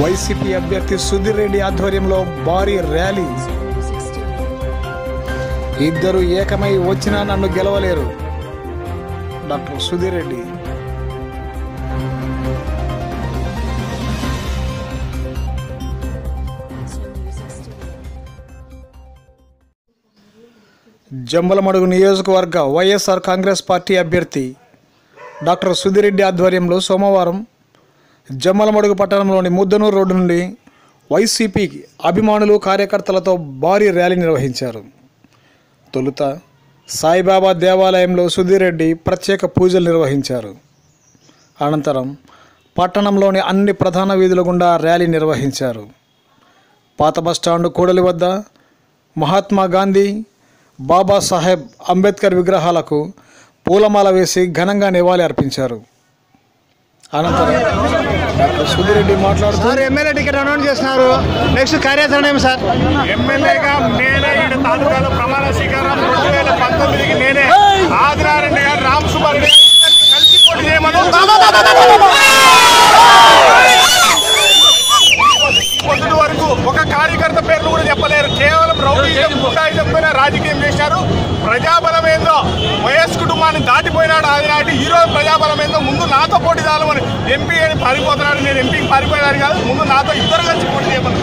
YCP అభ్యర్థి సుధీర్ రెడ్డి ఆధ్వర్యంలో భారీ ర్యాలీ. ఇద్దరు ఏకమై వచ్చినా నన్ను గెలవలేరు. డాక్టర్ సుధీర్ రెడ్డి. జంబలమడుగు నియోజకవర్గ వైఎస్ఆర్ కాంగ్రెస్ పార్టీ అభ్యర్థి డాక్టర్ సుధిరెడ్డి ఆధ్వర్యంలో సోమవారం జమ్మలమడుగు పట్టణంలోని ముద్దనూరు రోడ్డు నుండి వైసీపీ అభిమానులు కార్యకర్తలతో భారీ ర్యాలీ నిర్వహించారు. తొలుత సాయిబాబా దేవాలయంలో సుధిరెడ్డి ప్రత్యేక పూజలు నిర్వహించారు. అనంతరం పట్టణంలోని అన్ని ప్రధాన వీధుల గుండా ర్యాలీ నిర్వహించారు. పాత బస్టాండ్ కూడలి వద్ద మహాత్మా గాంధీ బాబాసాహెబ్ అంబేద్కర్ విగ్రహాలకు పూలమాల వేసి ఘనంగా నివాళి అర్పించారు అనంతరం డాక్టర్ సుధిరెడ్డి మాట్లాడుతూ సార్ ఎమ్మెల్యే టికెట్ అనౌన్స్ చేస్తున్నారు. నెక్స్ట్ కార్యాచరణ ఏమి సార్? ఎమ్మెల్యేగా నేనే ఈడ తాలూకాలో ప్రమాణ స్వీకారం రెండు వేల పంతొమ్మిదికి నేనే. ఆదినారాయణ గారు రామ్ సుబ్బారెడ్డి కలిసి పోటీ చేయమను. పొద్దుటి వరకు ఒక కార్యకర్త చెప్పలేరు కేవలం రాజకీయం చేశారు. ప్రజాబలం ఏందో వైఎస్ కుటుంబాన్ని దాటిపోయినాడు ఆదినాటి. ఈ రోజు ప్రజాబలం ఏందో ముందు నాతో పోటీ చాలమని ఎంపీ అని పారిపోతున్నాడు. నేను ఎంపీకి పారిపోయాను కాదు ముందు నాతో ఇద్దరు కలిసి పోటీ చేయమని.